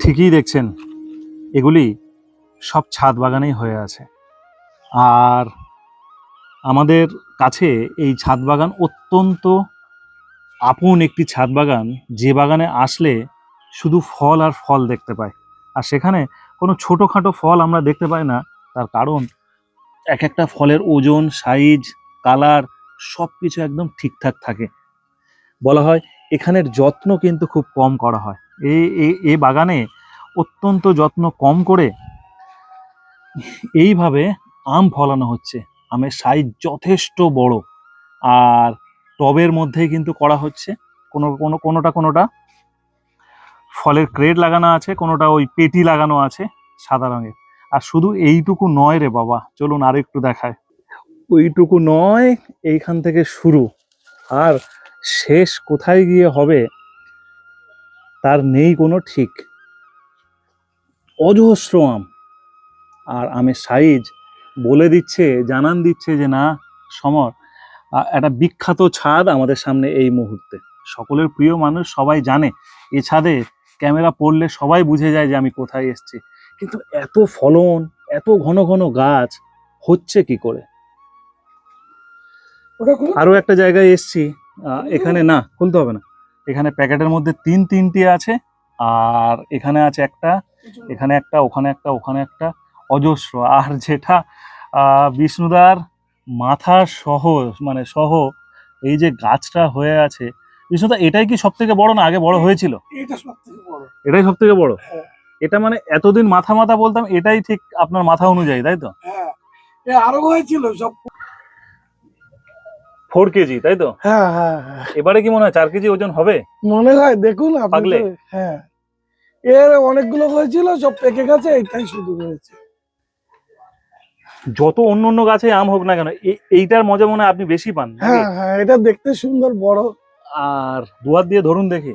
ঠিকই দেখছেন, এগুলি সব ছাদ বাগানেই হয়ে আছে। আর আমাদের কাছে এই ছাদ বাগান অত্যন্ত আপন একটি ছাদ বাগান। যে বাগানে আসলে শুধু ফল আর ফল দেখতে পায়। আর সেখানে কোনো ছোটোখাটো ফল আমরা দেখতে পাই না। তার কারণ, এক একটা ফলের ওজন, সাইজ, কালার সব কিছু একদম ঠিকঠাক থাকে। বলা হয় এখানের যত্ন কিন্তু খুব কম করা হয়। এই এই বাগানে অত্যন্ত যত্ন কম করে এইভাবে আম ফলানো হচ্ছে। আমের সাইজ যথেষ্ট বড়। আর টবের মধ্যেই কিন্তু করা হচ্ছে। কোনো কোনো, কোনোটা কোনোটা ফলের ক্রেড লাগানো আছে, কোনোটা ওই পেটি লাগানো আছে সাদা রঙের। আর শুধু এইটুকু নয় রে বাবা, চলুন আর একটু দেখায়। ওইটুকু নয়, এইখান থেকে শুরু। আর শেষ কোথায় গিয়ে হবে তার নেই কোনো ঠিক। অজস্র আম আর আমের সাইজ বলে দিচ্ছে জানান দিচ্ছে যে না সমর একটা বিখ্যাত ছাদ আমাদের সামনে এই মুহূর্তে। সকলের প্রিয় মানুষ সবাই জানে এ ছাদে ক্যামেরা পড়লে সবাই বুঝে যায় যে আমি কোথায় এসেছি। কিন্তু এত ফলন এত ঘন ঘন গাছ হচ্ছে কি করে? ওটা খুলে আরও একটা জায়গায় এসছি এখানে না খুলতে হবে না। এখানে প্যাকেটের মধ্যে তিন তিনটি আছে আর এখানে আছে একটা এখানে একটা ওখানে একটা ওখানে একটা অজস্র। আর যেটা বিষ্ণুদার মাথা সহ মানে সহ এই যে গাছটা হয়ে আছে বিষ্ণুদা এটাই কি সব থেকে বড় না আগে বড় হয়েছিল? এটা সব থেকে বড়। এটাই সব থেকে বড়? হ্যাঁ। এটা মানে এতদিন মাথা মাথা বলতাম এটাই ঠিক আপনার মাথা অনুযায়ী তাই তো? হ্যাঁ। আরও হয়েছিল সব ফোর কেজি তাই তো? হ্যাঁ হ্যাঁ হ্যাঁ। এবারে কি মনে হয় চার কেজি ওজন হবে? মনে হয় দেখুন আপনি? হ্যাঁ। এর অনেকগুলো হয়েছিল সব পেকে গেছে এটাই শুধু হয়েছে। যত অন্য অন্য গাছে আম হোক না কেন এইটার মজা মনে আপনি বেশি পান? হ্যাঁ হ্যাঁ এটা দেখতে সুন্দর বড়। আর দুয়ার দিয়ে ধরুন দেখি।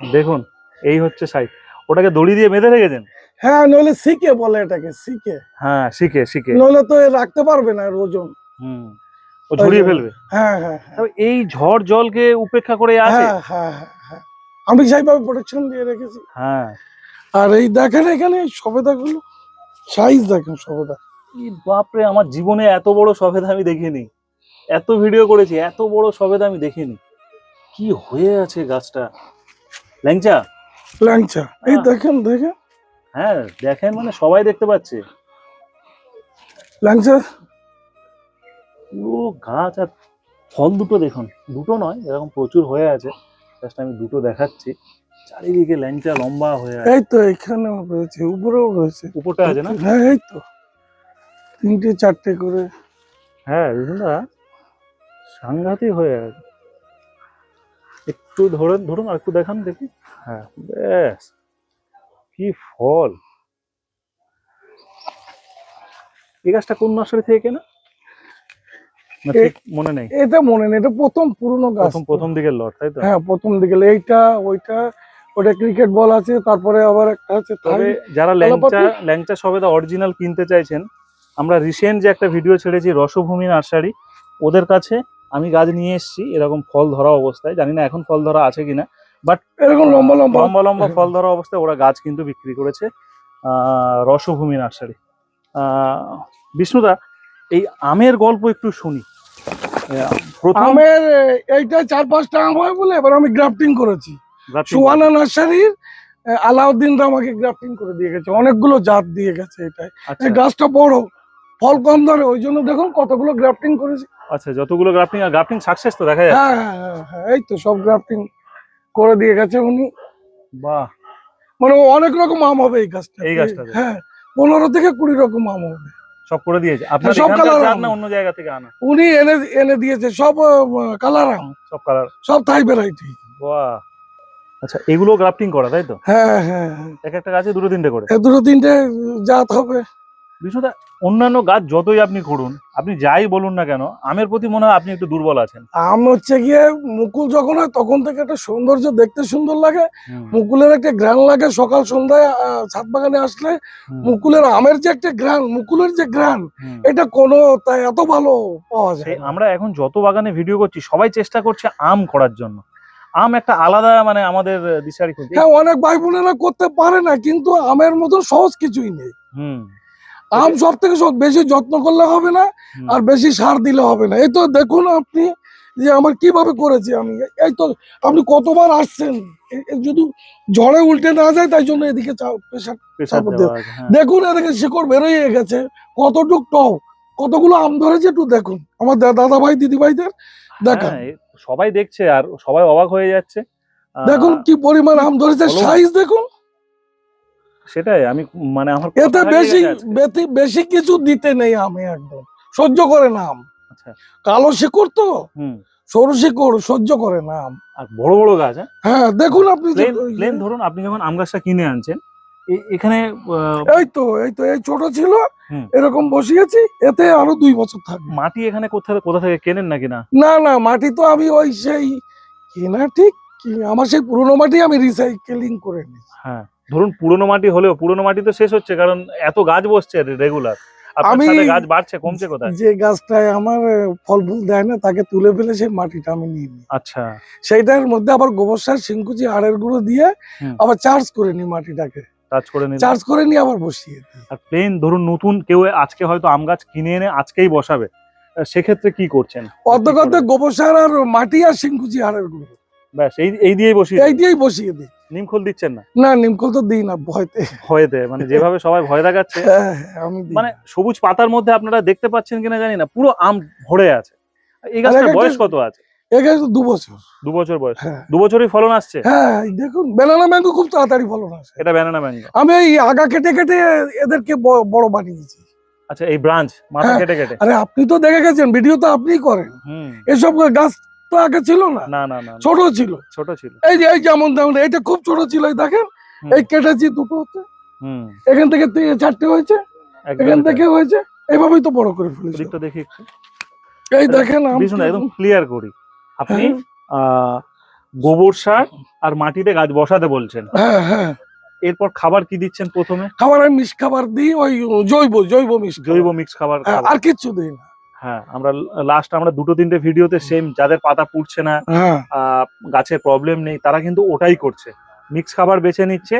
দেখুন এই হচ্ছে সাইজ ওটাকে দড়ি দিয়ে বেঁধে রেখেছেন? হ্যাঁ নইলে শিখে বলে এটাকে শিখে। হ্যাঁ শিখে শিখে। নইলে তো রাখতে পারবে না ওজন। হুম। ও ঝরিয়ে ফেলবে? হ্যাঁ হ্যাঁ হ্যাঁ। এই ঝড় জলকে উপেক্ষা করে আছে? হ্যাঁ হ্যাঁ হ্যাঁ, হ্যাঁ আমি সেইভাবে প্রোটেকশন দিয়ে রেখেছি। হ্যাঁ। আর এই দেখেন এখানে সবেদা গুলো সাইজ দেখেন সবেদা। বাপরে আমার জীবনে এত বড় সফেদা আমি দেখিনি। এত ভিডিও করেছি এত বড় সফেদা আমি দেখিনি। কি হয়ে আছে গাছটা? ল্যাংচা? ল্যাংচা। এই হ্যাঁ। দেখেন দেখেন। হ্যাঁ দেখেন মানে সবাই দেখতে পাচ্ছে। ল্যাংচা পুরো গাছ আর ফল দুটো দেখুন দুটো নয় এরকম প্রচুর হয়ে আছে। জাস্ট আমি দুটো দেখাচ্ছি। চারিদিকে ল্যাংচা লম্বা হয়ে আছে। এই তো এখানেও রয়েছে উপরেও রয়েছে। উপরটা আছে না? হ্যাঁ এই তো। তিনটে চারটে করে। হ্যাঁ বিষ্ণুদা সাংঘাতিক হয়ে আছে। একটু ধরেন ধরুন আর একটু দেখান দেখি। হ্যাঁ ব্যাস। কি ফল। এই গাছটা কোন নার্সারি থেকে কেনা? মনে নেই। এটা মনে নেই এটা প্রথম পুরনো গাছ। প্রথম প্রথম দিকের লট তাই তো? হ্যাঁ প্রথম দিকে এইটা ওইটা ওটা ক্রিকেট বল আছে তারপরে আবার একটা আছে তবে যারা? ল্যাংচা ল্যাংচা সবেদা অরিজিনাল কিনতে চাইছেন আমরা রিসেন্ট যে একটা ভিডিও ছেড়েছি রসভূমি নার্সারি ওদের কাছে আমি গাছ নিয়ে এসেছি এরকম ফল ধরা অবস্থায়। জানি না এখন ফল ধরা আছে কিনা বাট এরকম লম্বা লম্বা। লম্বা লম্বা ফল ধরা অবস্থায় ওরা গাছ কিন্তু বিক্রি করেছে আহ, রসভূমি নার্সারি। আহ, বিষ্ণুদা এই আমের গল্প একটু শুনি। আমের এইটা চার পাঁচটা আম হয় বলে এবার আমি গ্রাফটিং করেছি। সুহানা নার্সারির আলাউদ্দিনরা আমাকে গ্রাফটিং করে দিয়ে গেছে। অনেকগুলো জাত দিয়ে গেছে এটাই আচ্ছা। গাছটা বড় ফল কম ধরে ওই জন্য দেখুন কতগুলো গ্রাফটিং করেছি। আচ্ছা যতগুলো গ্রাফটিং আর গ্রাফটিং সাকসেস তো দেখা যায় হ্যাঁ হ্যাঁ হ্যাঁ হ্যাঁ এই তো সব গ্রাফটিং করে দিয়ে গেছে উনি। বাহ। মানে অনেক রকম আম হবে এই গাছটা এই গাছটাতে? হ্যাঁ পনেরো থেকে কুড়ি রকম আম হবে। সব করে দিয়েছে। আপনার সব কালার না অন্য জায়গা থেকে আনা? উনি এনে এনে দিয়েছে সব কালার আম সব কালার সব থাই ভ্যারাইটি বাহ। আচ্ছা এগুলো গ্রাফটিং করা তাই তো? হ্যাঁ হ্যাঁ হ্যাঁ। এক একটা গাছে দুটো তিনটে করে? দুটো তিনটে জাত হবে। বিষ্ণুদা অন্যান্য গাছ যতই আপনি করুন আপনি যাই বলুন না কেন আমের প্রতি মনে হয় আপনি একটু দুর্বল আছেন। আম হচ্ছে গিয়ে মুকুল যখন হয় তখন থেকে একটা সৌন্দর্য দেখতে সুন্দর লাগে। মুকুলের একটা গ্রান লাগে সকাল সন্ধ্যায় ছাদ বাগানে আসলে মুকুলের আমের যে একটা গ্রান মুকুলের যে গ্রান এটা কোনো তাই এত ভালো পাওয়া যায় আমরা এখন যত বাগানে ভিডিও করছি সবাই চেষ্টা করছে আম করার জন্য। আম একটা আলাদা মানে আমাদের দিশারি হ্যাঁ অনেক ভাই বোনেরা করতে পারে না কিন্তু আমের মতো সহজ কিছুই নেই। হুম। আম সব থেকে বেশি যত্ন করলে হবে না আর বেশি সার দিলে হবে না। এই তো দেখুন আপনি যে আমার কীভাবে করেছি আমি। এই তো আপনি কতবার আসছেন। যদি ঝড়ে উল্টে না যায় তাই জন্য এদিকে হ্যাঁ। দেখুন এদিকে শিকড় বেরোয় গেছে। কতটুক টক কতগুলো আম ধরেছে একটু দেখুন। আমার দাদা ভাই দিদি ভাইদের দেখান। হ্যাঁ, সবাই দেখছে আর সবাই অবাক হয়ে যাচ্ছে। দেখুন কি পরিমাণ আম ধরেছে সাইজ দেখুন। সেটাই আমি মানে আমার এতে বেশি বেশি- কিছু দিতে নেই আমি একদম। সহ্য করে না আম। আচ্ছা। কালো শিকড় তো? সরু শিকড় সহ্য করে না আম। আর বড় বড় গাছ হ্যাঁ? হ্যাঁ দেখুন আপনি প্লেন ধরুন আপনি যখন আম গাছটা কিনে আনছেন এখানে এই তো এই তো এই ছোট ছিল। এরকম বসিয়েছি এতে আরও দুই বছর থাকবে। মাটি এখানে কোথা কোথা থেকে কেনেন নাকি না? না না মাটি তো আমি ওই সেই কেনা ঠিক আমার সেই পুরোনো মাটি আমি রিসাইকেলিং করে নিই হ্যাঁ। ধরুন পুরনো মাটি হলেও পুরনো মাটি তো শেষ হচ্ছে কারণ এত গাছ বসছে রেগুলার আমি- গাছ বাড়ছে কমছে কোথায়? যে গাছটায় আমার ফল ফুল দেয় না তাকে তুলে ফেলে সেই মাটিটা আমি নিয়ে নিই। আচ্ছা। সেইটার মধ্যে আবার গোবর সার শিংকুচি আড়ের গুঁড়ো দিয়ে আবার চার্জ করে নিই মাটিটাকে। কাজ করে নিন চার্জ করে নিয়ে আবার বসিয়ে আর প্লেন ধরুন নতুন কেউ আজকে হয়তো আম গাছ কিনে এনে আজকেই বসাবে সেক্ষেত্রে কি করছেন? অর্ধেক অর্ধেক গোবর সার আর মাটি আর শিংকুচি আড়ের গুঁড়ো। ব্যাস এই এই দিয়েই বসিয়ে এই। দিয়েই বসিয়ে দিই। নিমখোল দিচ্ছেন না? না নিমকল তো দিই না ভয়তে। ভয়েতে মানে যেভাবে সবাই ভয় দেখাচ্ছে। হ্যাঁ, হ্যাঁ, আমি মানে সবুজ পাতার মধ্যে আপনারা দেখতে পাচ্ছেন কিনা জানি না পুরো আম ভরে আছে। এই গাছটার বয়স কত আছে? এই গাছ তো দু বছর দু বছর বয়স। হ্যাঁ। দু বছরই ফলন আসছে? হ্যাঁ দেখুন বেনানা ম্যাঙ্গো খুব তাড়াতাড়ি ফলন আসে। এটা ব্যানানা ম্যাঙ্গো আমি এই আগা কেটে কেটে এদেরকে বড় বানিয়েছি। আচ্ছা এই ব্রাঞ্চ মাথা। কেটে কেটে। আরে আপনি তো দেখে গেছেন ভিডিও তো আপনিই করেন। এসব গাছ তো আগে ছিল না। না না ছোট ছিল। ছোট ছিল। এই যে এই যেমন তেমন এটা খুব ছোট ছিল দেখেন এই কেটেছি দুটো হচ্ছে। এখান থেকে চারটে হয়েছে। এখান থেকে হয়েছে। এইভাবেই তো বড় করে ফেলেছি। দেখি এই দেখেন আম বিষ্ণু একদম ক্লিয়ার করি। আপনি হ্যাঁ। গোবর সার আর মাটিতে গাছ বসাতে বলছেন। হ্যাঁ হ্যাঁ। এরপর খাবার কি দিচ্ছেন প্রথমে? খাবার আমি মিক্স খাবার দিই ওই জৈব জৈব মিক্স জৈব মিক্স খাবার খাবার। আর কিচ্ছু দিই না। হ্যাঁ আমরা লাস্ট আমরা দুটো তিনটে ভিডিওতে সেম যাদের পাতা পুড়ছে না হ্যাঁ। গাছের প্রবলেম নেই তারা কিন্তু ওটাই করছে। মিক্স খাবার বেছে নিচ্ছে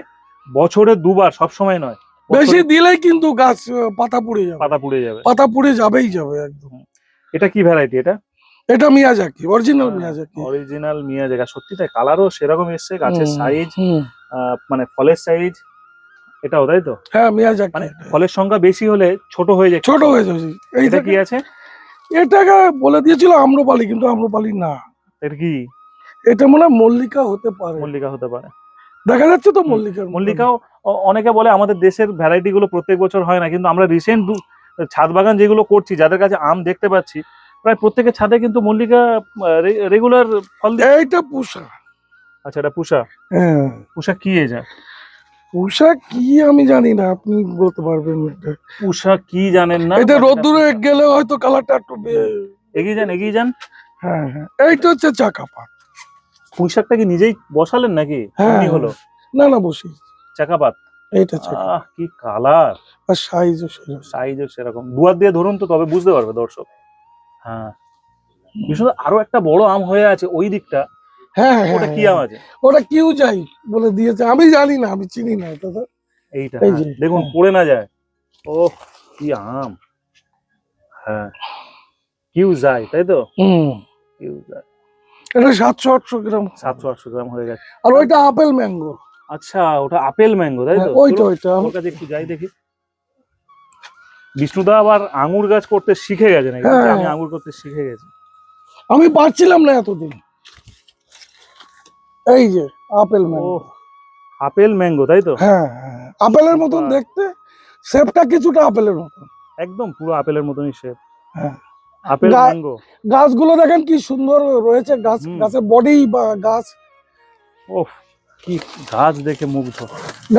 বছরে দুবার সব সময় নয় বেশি দিলেই কিন্তু গাছ পাতা পুড়ে যাবে। পাতা পুড়ে যাবে। পাতা পুড়ে যাবেই যাবে একদম। এটা কি ভ্যারাইটি এটা? এটা মিয়াজাকি অরিজিনাল মিয়াজাকি। অরিজিনাল মিয়া জায়গা সত্যি তাই কালারও সেরকম এসছে গাছের সাইজ। মানে ফলের সাইজ এটাও তাই তো? হ্যাঁ মিয়াজাকি। মানে ফলের সংখ্যা বেশি হলে ছোট হয়ে যায়। ছোট হয়ে যাচ্ছে এই এটা কি আছে? এটাকে বলে দিয়েছিল আম্রপালি কিন্তু আম্রপালি না। এটা কি? এটা মনে মল্লিকা হতে পারে। মল্লিকা হতে পারে। দেখা যাচ্ছে তো হুম, মল্লিকার মল্লিকাও অনেকে বলে আমাদের দেশের ভ্যারাইটি গুলো প্রত্যেক বছর হয় না কিন্তু আমরা রিসেন্ট ছাদ বাগান যেগুলো করছি যাদের কাছে আম দেখতে পাচ্ছি প্রায় প্রত্যেকের ছাদে কিন্তু মল্লিকা রেগুলার ফল। এইটা পুষা। আচ্ছা এটা পুষা? হ্যাঁ। পুষা কি এটা পুষা কি আমি জানি না আপনি বলতে পারবেন এটা। পুষা কি জানেন না? এটা রোদ্দুরে গেলে হয়তো কালারটা একটু এগিয়ে যান এগিয়ে যান। হ্যাঁ হ্যাঁ। এইটা হচ্ছে চাকা পাত। পুঁইশাকটা কি নিজেই বসালেন নাকি? হ্যাঁ, এমনি হলো? না না বসি চাকাপাত এইটা চাকা আহ কি কালার আর সাইজও সেরকম। সাইজও সেরকম। দুয়ার দিয়ে ধরুন তো তবে বুঝতে পারবে দর্শক। হ্যাঁ। বিষ্ণু আরও একটা বড় আম হয়ে আছে ওই দিকটা। হ্যাঁ হ্যাঁ ওটা কি হ্যাঁ। আম আছে ওটা কিউ যাই বলে দিয়েছে। আমি জানি না আমি চিনি না দাদা এইটা হ্যাঁ, দেখুন হ্যাঁ। পড়ে না যায়। ও কি আম। হ্যাঁ। কিউ যায় তাই তো? হুম। কিউ যায় এটা সাতশো আটশো গ্রাম। সাতশো আটশো গ্রাম হয়ে গেছে। আর ওইটা আপেল ম্যাঙ্গো। আচ্ছা ওটা আপেল ম্যাঙ্গো তাই তো? ওইটা ওইটা। ওর কাছে একটু যাই দেখি। বিষ্ণুদা আবার আঙুর গাছ করতে শিখে গেছে নাকি? হ্যাঁ। আমি আঙুর করতে শিখে গেছি। আমি পারছিলাম না এতদিন। এই যে আপেল ম্যাঙ্গো আপেল ম্যাঙ্গো তাই তো? হ্যাঁ হ্যাঁ। আপেলের মতন দেখতে শেপটা কিছুটা আপেলের মতন। একদম পুরো আপেলের মতনই শেপ হ্যাঁ। আপেল ম্যাঙ্গো গাছগুলো দেখেন কি সুন্দর রয়েছে গাছ গাছের বডি বা গাছ। ওফ কি গাছ দেখে মুগ্ধ।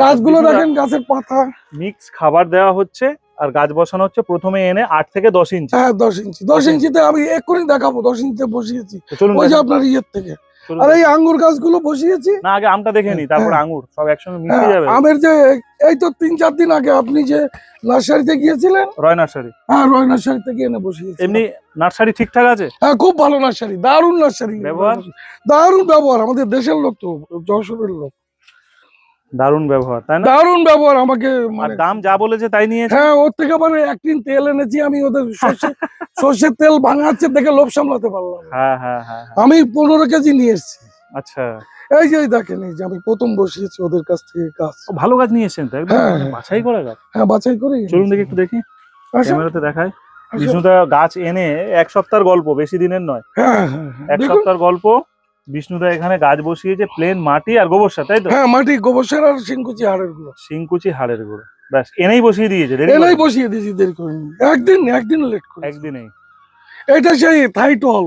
গাছগুলো দেখেন গাছের পাতা। মিক্স খাবার দেওয়া হচ্ছে আর গাছ বসানো হচ্ছে প্রথমে এনে আট থেকে দশ ইঞ্চি। হ্যাঁ দশ ইঞ্চি। দশ ইঞ্চিতে আমি এক্ষুনি দেখাবো দশ ইঞ্চিতে বসিয়েছি। ওই যে আপনার ইয়ের থেকে। আর এই আঙ্গুর গাছগুলো বসিয়েছি। না আগে আমটা দেখে নি তারপর আঙ্গুর সব একসঙ্গে মিশে হ্যাঁ, যাবে। আমের যে এই তো তিন চার দিন আগে আপনি যে নার্সারিতে গিয়েছিলেন? রয় নার্সারি। হ্যাঁ রয় নার্সারিতে গিয়ে এনে বসিয়েছি এমনি নার্সারি ঠিকঠাক আছে? হ্যাঁ খুব ভালো নার্সারি দারুণ নার্সারি। ব্যবহার? দারুণ ব্যবহার আমাদের দেশের লোক তো যশোরের লোক। দারুণ ব্যবহার তাই না? দারুণ ব্যবহার আমাকে আর মানে দাম যা বলেছে তাই নিয়েছে? হ্যাঁ ওর থেকে মানে এক টিন তেল এনেছি আমি ওদের সর্ষে সর্ষের তেল ভাঙাচ্ছে দেখে লোভ সামলাতে পারলাম হ্যাঁ হ্যাঁ হ্যাঁ হ্যাঁ। আমি পনেরো কেজি নিয়ে এসেছি। আচ্ছা। এই যে দেখেন এই যে আমি প্রথম বসিয়েছি ওদের কাছ থেকে গাছ। ভালো গাছ নিয়ে এসেছেন তো একদম হ্যাঁ, হ্যাঁ। বাছাই করা গাছ। হ্যাঁ বাছাই করে চলুন দেখি একটু দেখি। ক্যামেরাতে দেখায় বিষ্ণুদা গাছ এনে এক সপ্তাহের গল্প বেশি দিনের নয়। এক সপ্তাহের গল্প। বিষ্ণুদা এখানে গাছ বসিয়েছে প্লেন মাটি আর গোবর সার তাই তো? হ্যাঁ মাটি গোবর সার আর সিংকুচি হাড়েরগুলো শিংকুচি হাড়ের গুঁড়ো। ব্যাস এনেই বসিয়ে দিয়েছে দেরি এলাই বসিয়ে দিয়েছি দেরি করিনি। একদিন একদিন লেট করে একদিনেই। এটা সেই থাইটল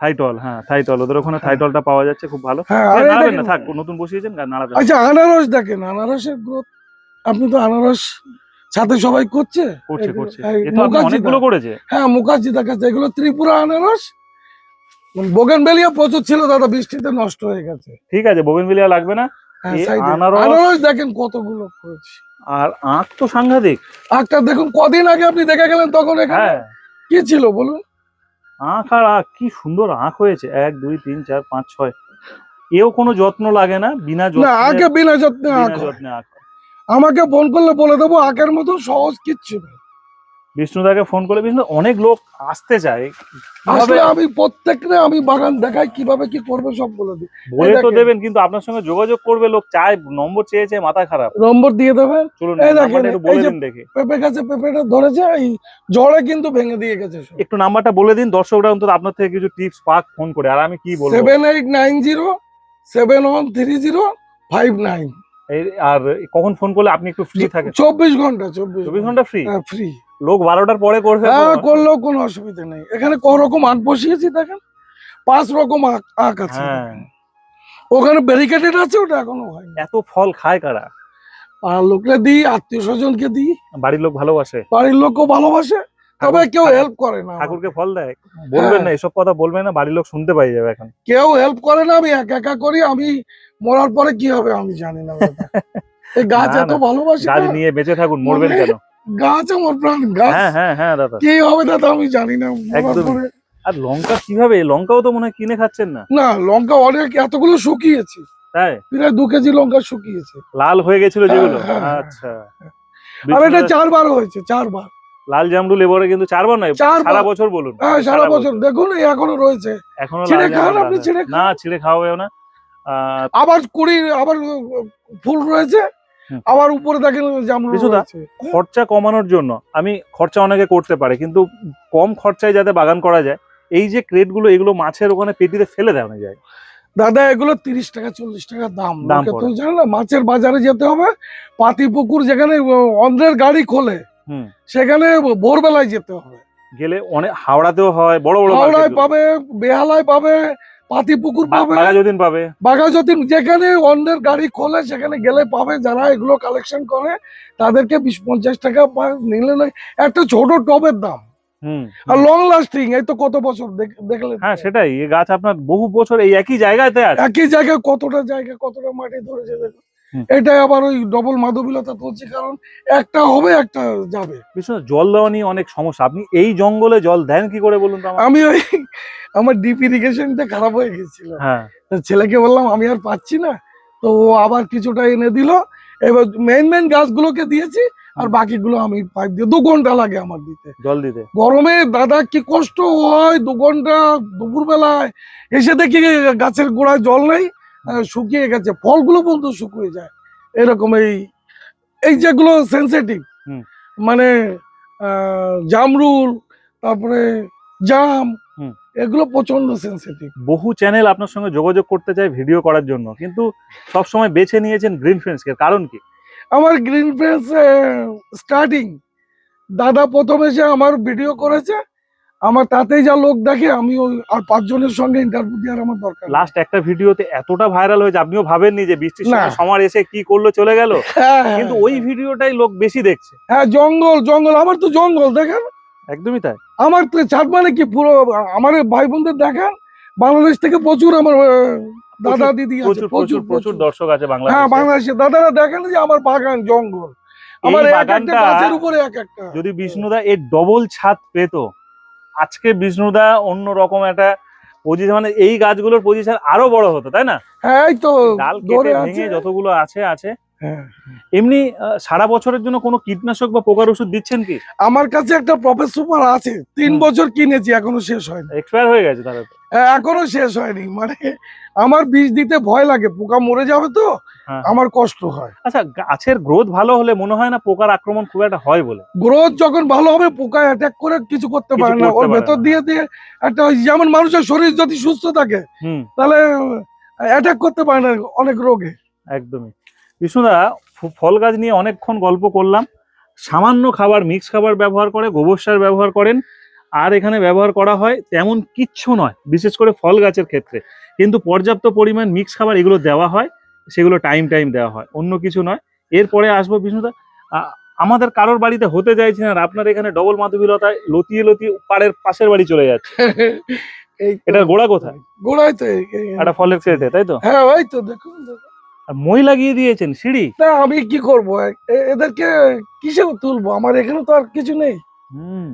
থাইটল হ্যাঁ থাইটল ওদের ওখানে হ্যাঁ। থাইটলটা পাওয়া যাচ্ছে খুব ভালো। হ্যাঁ নাড়াবেন না থাক নতুন বসিয়েছেন নাড়াবেন আচ্ছা আনারস দেখেন আনারসের গ্রোথ আপনি তো আনারস সাথে সবাই করছে? করছে করছে। অনেকগুলো করেছে। হ্যাঁ মুখার্জি দেখাচ্ছে এগুলো ত্রিপুরা আনারস বোগান বেলিয়া প্রচুর ছিল দাদা বৃষ্টিতে নষ্ট হয়ে গেছে। ঠিক আছে বোগেনভিলিয়া লাগবে না? হ্যাঁ। আনারস- দেখেন কতগুলো করেছি। আর আখ তো সাংঘাতিক। একটা দেখুন কদিন আগে আপনি দেখে গেলেন তখন এখানে? হ্যাঁ। কি ছিল বলুন? আখ আর আখ কি সুন্দর আখ হয়েছে। এক দুই তিন চার পাঁচ ছয়। এও কোনো যত্ন লাগে না বিনা যত্নে আগে বিনা যত্নে আখ। আমাকে ফোন করলে বলে দেবো আখের মতন সহজ কিচ্ছু নেই। বিষ্ণুদাকে ফোন করে বিষ্ণু অনেক লোক আসতে চায়। আসলে আমি প্রত্যেকটা আমি বাগান দেখাই কীভাবে কি করবে সব বলে দিই। বলে তো দেবেন কিন্তু আপনার সঙ্গে যোগাযোগ করবে লোক চায় নম্বর চেয়েছে মাথা খারাপ। নম্বর দিয়ে দেবেন চলুন এই দেখেন, একটু বলে দিন দেখে। পেঁপে গাছে পেঁপেটা ধরেছে এই জড়ে কিন্তু ভেঙে দিয়ে গেছে একটু নাম্বারটা বলে দিন দর্শকরা অন্তত আপনার থেকে কিছু টিপস পাক ফোন করে। আর আমি কি বলব? Seven eight nine zero seven one three zero five nine. এই- আর কখন ফোন করলে আপনি একটু ফ্রি থাকেন? চব্বিশ ঘণ্টা চব্বিশ ঘণ্টা ফ্রি ফ্রি লোক বারোটার পরে করবে হ্যাঁ করলেও কোনো অসুবিধা নেই। এখানে ক রকম আখ বসিয়েছি দেখেন? পাঁচ রকম আখ আছে হ্যাঁ। ওখানে ব্যারিকেটেড আছে ওটা এখনও হয়নি এত ফল খায় কারা? আর লোকরা দিই আত্মীয় স্বজনকে দিই। বাড়ির লোক ভালোবাসে? বাড়ির লোকও ভালোবাসে তবে কেউ হেল্প করে না। ঠাকুরকে ফল দেয়? বলবেন না এসব কথা বলবেন না বাড়ির লোক শুনতে পাই যাবে এখন। কেউ হেল্প করে না আমি একা একা করি আমি মরার পরে কি হবে আমি জানি না এই গাছ এত। ভালোবাসে গাছ নিয়ে বেঁচে থাকুন মরবেন কেন? গাছ আমার প্রাণ গাছ। হ্যাঁ হ্যাঁ হ্যাঁ দাদা। কি হবে দাদা আমি জানি না। পরে। আর লঙ্কা কীভাবে? লঙ্কাও তো মনে হয় কিনে খাচ্ছেন না। না লঙ্কা অনেক এতগুলো শুকিয়েছি। তাই? প্রায় দু কেজি লঙ্কা শুকিয়েছে। লাল হয়ে গেছিল যেগুলো? হ্যাঁ, হ্যাঁ, আচ্ছা। আর এটা চারবার হয়েছে চারবার। লাল জামরুল এবারে কিন্তু চারবার নয়। সারা বছর বলুন। হ্যাঁ সারা বছর। দেখুন এই এখনও রয়েছে। এখনও ছিঁড়ে খান আপনি। ছিঁড়ে। না ছিঁড়ে খাওয়া না। আবার কুড়ি আবার ফুল রয়েছে। আবার উপরে দেখেন জামরুল খরচা কমানোর জন্য আমি খরচা অনেকে করতে পারে কিন্তু কম খরচায় যাতে বাগান করা যায় এই যে ক্রেটগুলো এগুলো মাছের ওখানে পেটিতে ফেলে দেওয়া যায়। দাদা এগুলো তিরিশ টাকা চল্লিশ টাকা দাম। তো পড়ে। না মাছের বাজারে যেতে হবে পাতি পুকুর যেখানে অন্ধ্রের গাড়ি খোলে হুম। সেখানে ভোরবেলায় যেতে হবে। গেলে অনেক হাওড়াতেও হয় বড় বড় হাওড়ায় পাবে বেহালায় পাবে পাতি পুকুর বা- পাবে। বাঘাযতীন পাবে। বাঘাযতীন যেখানে অন্যের গাড়ি খোলে সেখানে গেলে পাবে যারা এগুলো কালেকশন করে তাদেরকে বিশ পঞ্চাশ টাকা নিলে নয়। একটা ছোট টবের দাম। হুম আর লং লাস্টিং এই তো কত বছর দেখ- দেখলেন হ্যাঁ সেটাই। এই গাছ আপনার বহু বছর এই একই জায়গাতে আছে। একই জায়গায় কতটা জায়গা কতটা মাটি ধরেছে দেখুন। এটাই আবার ওই ডবল মাধবীলতা তুলছি কারণ একটা হবে একটা যাবে। বিশেষ জল দেওয়া নিয়ে অনেক সমস্যা। আপনি এই জঙ্গলে জল দেন কি করে বলুন তো আমি ওই আমার ডিপ ইরিগেশনটা খারাপ হয়ে গেছিল। হ্যাঁ। ছেলেকে বললাম আমি আর পাচ্ছি না। তো ও আবার কিছুটা এনে দিল। এবার মেন মেন গাছগুলোকে দিয়েছি আর বাকিগুলো আমি পাইপ দিয়ে দু ঘণ্টা লাগে আমার দিতে। জল দিতে। গরমে দাদা কি কষ্ট হয় দু ঘণ্টা দুপুর বেলায় এসে দেখি গাছের গোড়ায় জল নেই শুকিয়ে গেছে ফলগুলো পর্যন্ত শুকিয়ে যায় এরকম এই এই যেগুলো সেন্সিটিভ। মানে জামরুল তারপরে জাম। এগুলো প্রচণ্ড সেন্সিটিভ বহু চ্যানেল আপনার সঙ্গে যোগাযোগ করতে চায় ভিডিও করার জন্য কিন্তু সব সময় বেছে নিয়েছেন গ্রিন ফ্রেন্ডসকে কারণ কি আমার গ্রিন ফ্রেন্স স্টার্টিং দাদা প্রথমে এসে আমার ভিডিও করেছে আমার তাতেই যা লোক দেখে আমি ওই আর পাঁচজনের সঙ্গে ইন্টারভিউ দেওয়ার আমার দরকার লাস্ট একটা ভিডিওতে এতটা ভাইরাল হয়েছে আপনিও ভাবেননি যে বৃষ্টির সময়। সমার এসে কি করল চলে গেল? হ্যাঁ, হ্যাঁ, কিন্তু ওই ভিডিওটাই লোক বেশি দেখছে। হ্যাঁ জঙ্গল জঙ্গল আমার তো জঙ্গল দেখেন। একদমই তাই। আমার তো ছাদ মানে কি পুরো আমার ভাই বোনদের দেখেন বাংলাদেশ থেকে প্রচুর আমার দাদা দিদি আছে প্রচুর প্রচুর প্রচুর দর্শক আছে হ্যাঁ বাংলাদেশে বাংলাদেশে দাদারা দেখেন যে আমার বাগান জঙ্গল। আমার এক একটা গাছের উপরে এক একটা। যদি বিষ্ণুদা এর ডবল ছাদ পেতো আজকে বিষ্ণুদা অন্য রকম একটা পজিশন মানে এই গাছগুলোর পজিশন আরও বড় হতো তাই না হ্যাঁ এই তো ডাল কেটে ভেঙে যতগুলো আছে আছে। এমনি সারা বছরের জন্য কোনো কীটনাশক বা পোকার ওষুধ দিচ্ছেন কি? আমার কাছে একটা প্রফেসর সুপার আছে তিন বছর কিনেছি এখনও শেষ হয়নি। এক্সপায়ার হয়ে গেছে তাহলে হ্যাঁ, এখনও শেষ হয়নি মানে আমার বীজ দিতে ভয় লাগে পোকা মরে যাবে তো হ্যাঁ। আমার কষ্ট হয়। আচ্ছা গাছের গ্রোথ ভালো হলে মনে হয় না পোকার আক্রমণ খুব একটা হয় বলে? গ্রোথ যখন ভালো হবে পোকা অ্যাটাক করে কিছু করতে পারে না। ওর ভেতর দিয়ে দিয়ে একটা যেমন মানুষের শরীর যদি সুস্থ থাকে তাহলে অ্যাটাক করতে পারে না অনেক রোগে। একদমই। বিষ্ণুদা ফল গাছ নিয়ে অনেকক্ষণ গল্প করলাম। সামান্য খাবার মিক্স খাবার ব্যবহার করে গোবর সার ব্যবহার করেন। আর এখানে ব্যবহার করা হয় তেমন কিচ্ছু নয় বিশেষ করে ফল গাছের ক্ষেত্রে। কিন্তু পর্যাপ্ত পরিমাণ মিক্স খাবার এগুলো দেওয়া হয় সেগুলো টাইম টাইম দেওয়া হয় অন্য কিছু নয়। এরপরে আসব বিষ্ণুদা আমাদের কারোর বাড়িতে হতে চাইছে না আপনার এখানে ডবল মাধবীলতায় লতিয়ে লতিয়ে পাড়ের পাশের বাড়ি চলে যাচ্ছে। এটার গোড়া কোথায়? গোড়ায় তো একটা ফলের সেটে তাই তো? হ্যাঁ ওই তো দেখুন। আর মই লাগিয়ে দিয়েছেন সিঁড়ি? তা আমি কি করব? এদেরকে কিসে তুলবো? আমার এখানে তো আর কিছু নেই। হুম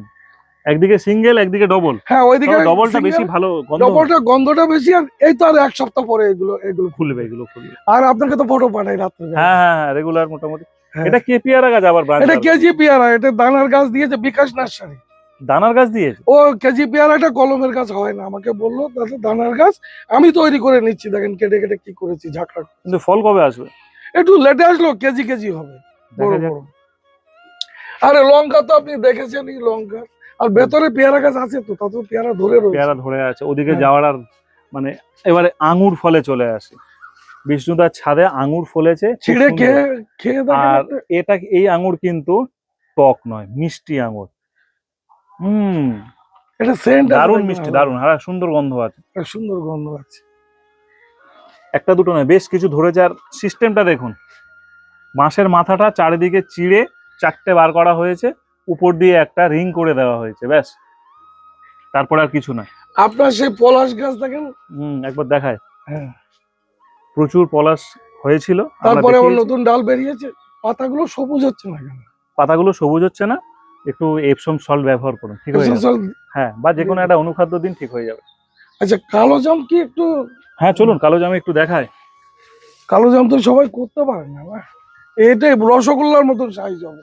একদিকে সিঙ্গেল একদিকে ডবল। হ্যাঁ ওইদিকে ডবলটা বেশি ভালো গন্ধ। ডবলটা গন্ধটা বেশি আর এই তো আর এক সপ্তাহ পরে এগুলো এগুলো খুলবে। এগুলো খুলবে। আর আপনাকে তো ফটো পাঠাই রাত্রে। হ্যাঁ হ্যাঁ হ্যাঁ রেগুলার মোটামুটি। হ্যাঁ। এটা কে পেয়ারা গাছ আবার এটা কেজি পেয়ারা এটা দানার গাছ দিয়েছে বিকাশ নার্সারি। দানার গাছ দিয়ে? ও কেজি পেয়ারাটা কলমের গাছ হয় না। আমাকে বলল দাদা দানার গাছ আমি তৈরি করে নিচ্ছি। দেখেন কেটে কেটে কি করেছি ঝাঁকড়া কিন্তু ফল কবে আসবে? একটু লেটে আসলো কেজি কেজি হবে। বড় বড়। আরে লঙ্কা তো আপনি দেখেছেনই লঙ্কা। আর ভেতরে পেয়ারা গাছ আছে তো তা তো পেয়ারা ধরে রয়েছে। পেয়ারা ধরে আছে। ওদিকে হ্যাঁ। যাওয়ার আর মানে এবারে আঙুর ফলে চলে আসে। বিষ্ণুদার ছাদে আঙুর ফলেছে ছিঁড়ে খেয়ে খেয়ে আর এটা এই আঙুর কিন্তু টক নয় মিষ্টি আঙুর। হুম। এটা সেন্ট দারুণ মিষ্টি দারুণ আর সুন্দর গন্ধ আছে। সুন্দর গন্ধ আছে। একটা দুটো নয় বেশ কিছু ধরেছে আর সিস্টেমটা দেখুন। বাঁশের মাথাটা চারিদিকে চিড়ে চারটে বার করা হয়েছে উপর দিয়ে একটা রিং করে দেওয়া হয়েছে ব্যাস। তারপর আর কিছু নয়। আপনার সেই পলাশ গাছ দেখেন? হুম একবার দেখায়। হ্যাঁ। প্রচুর পলাশ হয়েছিল তারপরে আবার নতুন ডাল বেরিয়েছে পাতাগুলো সবুজ হচ্ছে না কেন? পাতাগুলো সবুজ হচ্ছে না একটু এপসম সল্ট ব্যবহার করুন ঠিক হয়ে যাবে। হ্যাঁ বা যে কোনো একটা অনুখাদ্য দিন ঠিক হয়ে যাবে। আচ্ছা কালো জাম কি একটু? হ্যাঁ চলুন কালো জাম একটু দেখায় কালো জাম তো সবাই করতে পারে না এটাই রসগোল্লার মতন সাইজ হবে।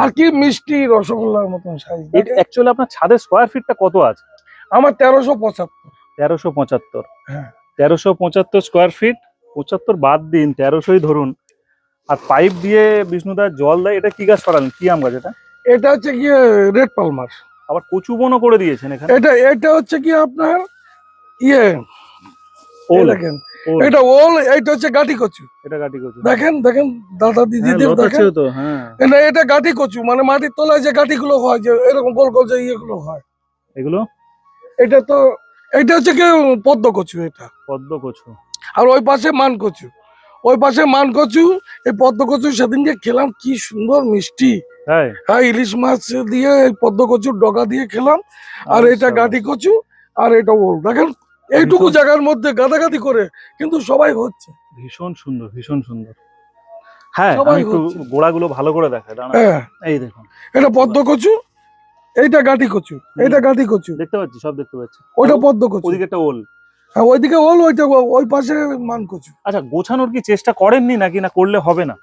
আর কি মিষ্টি রসগোল্লার মতন সাইজ এটা অ্যাকচুয়ালি আপনার ছাদের স্কোয়ার ফিটটা কত আছে? আমার তেরোশো পঁচাত্তর। তেরোশো পঁচাত্তর। হ্যাঁ। তেরোশো পঁচাত্তর স্কোয়ার ফিট পঁচাত্তর বাদ দিন তেরোশোই ধরুন। আর পাইপ দিয়ে বিষ্ণুদার জল দেয় এটা কি গাছ সরালেন কি আম গাছ এটা? এটা হচ্ছে গিয়ে রেড পালমার। আবার কচু বনও করে দিয়েছেন এখানে? এটা এটা হচ্ছে কি আপনার ইয়ে দেখেন এটা ওল এইটা হচ্ছে গাটি কচু। এটা গাটি কচু। দেখেন দেখেন দাদা হ্যাঁ, দিদিদের দেখেন। তো হ্যাঁ। এটা এটা গাটি কচু মানে মাটির তলায় যে গাটিগুলো হয় যে এরকম গোল গোল যে ইয়েগুলো হয়। এগুলো? এটা তো এটা হচ্ছে কি পদ্ম কচু এটা। পদ্ম কচু। আর ওই পাশে মান কচু। ওই পাশে মান কচু এই পদ্ম কচু সেদিনকে খেলাম কি সুন্দর মিষ্টি। হ্যাঁ ইলিশ মাছ দিয়ে এই পদ্ম কচুর ডগা দিয়ে খেলাম আর এটা আচ্ছা। গাটি কচু আর এটা ওল। দেখেন এইটুকু জায়গার মধ্যে গাদাগাদি করে কিন্তু সবাই হচ্ছে। ভীষণ সুন্দর ভীষণ সুন্দর। হ্যাঁ একটু গোড়াগুলো ভালো করে দেখায় হ্যাঁ। এই দেখুন। এটা পদ্ম কচু এইটা গাটি কচু এটা গাটি কচু। দেখতে পাচ্ছি সব দেখতে পাচ্ছি। ওইটা পদ্ম কচু। ওদিকে একটা ওল। হ্যাঁ ওইদিকে ওল ওইটা ওই পাশে মান কচু। আচ্ছা গোছানোর কি চেষ্টা করেননি নাকি না করলে হবে না?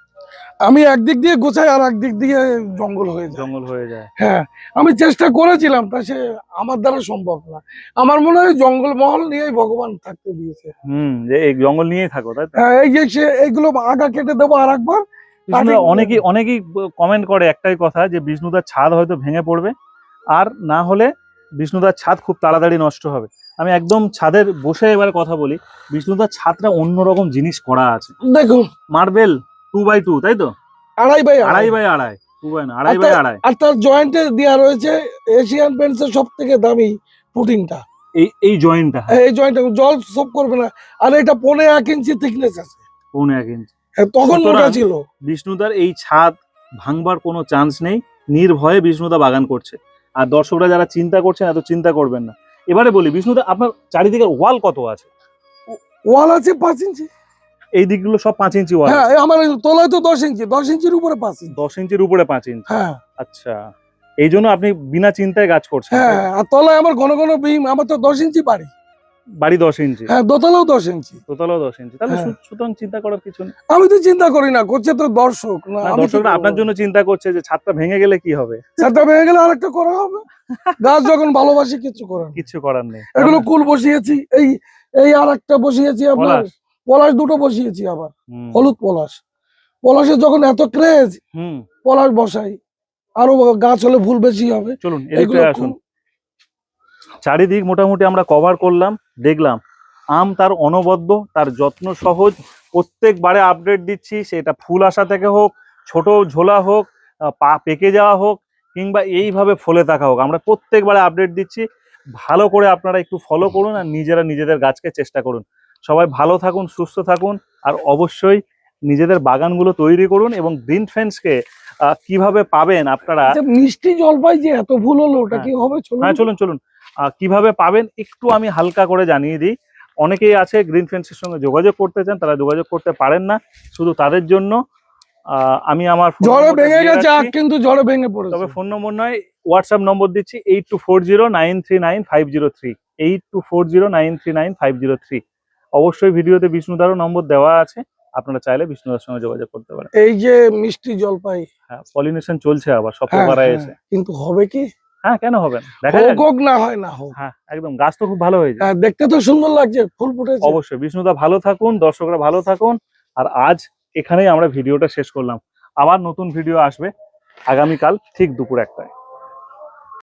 আমি একদিক দিয়ে গোছাই আর একদিক দিয়ে জঙ্গল হয়ে যায়। জঙ্গল হয়ে যায়। হ্যাঁ আমি চেষ্টা করেছিলাম তা সে আমার দ্বারা সম্ভব না। আমার মনে হয় জঙ্গল মহল নিয়েই ভগবান থাকতে দিয়েছে। হুম যে এই জঙ্গল নিয়েই থাকো তাই হ্যাঁ এই যে সে এইগুলো আগা কেটে দেবো আর একবার অনেকেই অনেকেই কমেন্ট করে একটাই কথা যে বিষ্ণুদার ছাদ হয়তো ভেঙে পড়বে আর না হলে বিষ্ণুদার ছাদ খুব তাড়াতাড়ি নষ্ট হবে। আমি একদম ছাদের বসে এবার কথা বলি বিষ্ণুদার ছাদটা অন্যরকম জিনিস করা আছে। দেখো মার্বেল টু বাই টু তাই তো? আড়াই বাই আড়াই বাই আড়াই টু বাই আড়াই আর বাই তার- আড়াই। আর তার জয়েন্টে দেওয়া রয়েছে এশিয়ান পেন্টসের সব থেকে দামি পুটিংটা এই এই জয়েন্টটা এই জয়েন্টটা জল সব করবে না। আর এটা পনে এক ইঞ্চি থিকনেস আছে। পৌনে এক ইঞ্চি। হ্যাঁ, তখন মোটা ছিল। বিষ্ণুদার এই ছাদ ভাঙবার কোনো চান্স নেই। নির্ভয়ে বিষ্ণুদা বাগান করছে। আর দর্শকরা যারা চিন্তা করছেন এত চিন্তা করবেন না। এবারে বলি বিষ্ণুদা আপনার চারিদিকে ওয়াল কত আছে? ওয়াল আছে পাঁচ ইঞ্চি। এই দিকগুলো সব পাঁচ ইঞ্চি ওয়াল হ্যাঁ আমার তলায় তো দশ ইঞ্চি দশ ইঞ্চির উপরে পাঁচ ইঞ্চি। দশ ইঞ্চির উপরে পাঁচ ইঞ্চি। হ্যাঁ। আচ্ছা এই জন্য আপনি বিনা চিন্তায় গাছ করছেন। হ্যাঁ আর তলায় আমার ঘন ঘন বিম আমার তো দশ ইঞ্চি বাড়ি। বাড়ি দশ ইঞ্চি। হ্যাঁ দোতলাও দশ ইঞ্চি। দোতলাও দশ ইঞ্চি। তাহলে হ্যাঁ। সুতরাং চিন্তা করার কিছু নেই। আমি তো চিন্তা করি না করছে তো দর্শক। না দর্শকরা আপনার জন্য চিন্তা করছে যে ছাদটা ভেঙে গেলে কি হবে? ছাদটা ভেঙে গেলে আরেকটা করা হবে। গাছ যখন ভালোবাসি কিছু করার। কিচ্ছু করার নেই। এগুলো কুল বসিয়েছি এই এই আর একটা বসিয়েছি আপনার। পলাশ। দুটো বসিয়েছি আবার হলুদ পলাশ। পলাশের যখন এত ক্রেজ হুম। পলাশ বসাই। আরও গাছ হলে ফুল বেশি হবে। চলুন আসুন। চারিদিক মোটামুটি আমরা কভার করলাম দেখলাম। আম তার অনবদ্য তার যত্ন সহজ। প্রত্যেকবারে আপডেট দিচ্ছি সেটা ফুল আসা থেকে হোক ছোট ঝোলা হোক পা পেকে যাওয়া হোক কিংবা এইভাবে ফলে থাকা হোক। আমরা প্রত্যেকবারে আপডেট দিচ্ছি। ভালো করে আপনারা একটু ফলো করুন আর নিজেরা নিজেদের গাছকে চেষ্টা করুন। সবাই ভালো থাকুন সুস্থ থাকুন আর অবশ্যই নিজেদের বাগানগুলো তৈরি করুন এবং গ্রিন ফেন্সকে কীভাবে পাবেন আপনারা? আচ্ছা, মিষ্টি জলপাই যে এত ভুল হলো ওটা হ্যাঁ। কি হবে? চলুন। হ্যাঁ চলুন চলুন। কীভাবে পাবেন একটু আমি হালকা করে জানিয়ে দিই। অনেকেই আছে গ্রিন ফেন্সের সঙ্গে যোগাযোগ করতে চান তারা যোগাযোগ করতে পারেন না। শুধু তাদের জন্য আহ, আমি আমার টা ভেঙে গেছে কিন্তু ঝড়ে ভেঙে পড়ে তবে ফোন নম্বর নয় হোয়াটসঅ্যাপ নম্বর দিচ্ছি eight two four zero nine three nine five zero three eight two four zero nine three nine five zero three অবশ্যই ভিডিওতে বিষ্ণুদারও নম্বর দেওয়া আছে। আপনারা চাইলে বিষ্ণুদার সঙ্গে যোগাযোগ করতে পারেন। এই যে মিষ্টি জলপাই। হ্যাঁ পলিনেশন চলছে আবার সব হ্যাঁ, হ্যাঁ, এসে কিন্তু হবে কি? হ্যাঁ কেন হবে হোক না হয় না হোক। হ্যাঁ একদম গাছ তো খুব ভালো হয়েছে হ্যাঁ, দেখতে তো সুন্দর লাগছে ফুল ফুটেছে। অবশ্যই বিষ্ণুদা ভালো থাকুন দর্শকরা ভালো থাকুন। আর আজ এখানেই আমরা ভিডিওটা শেষ করলাম। আবার নতুন ভিডিও আসবে আগামীকাল ঠিক দুপুর একটায়।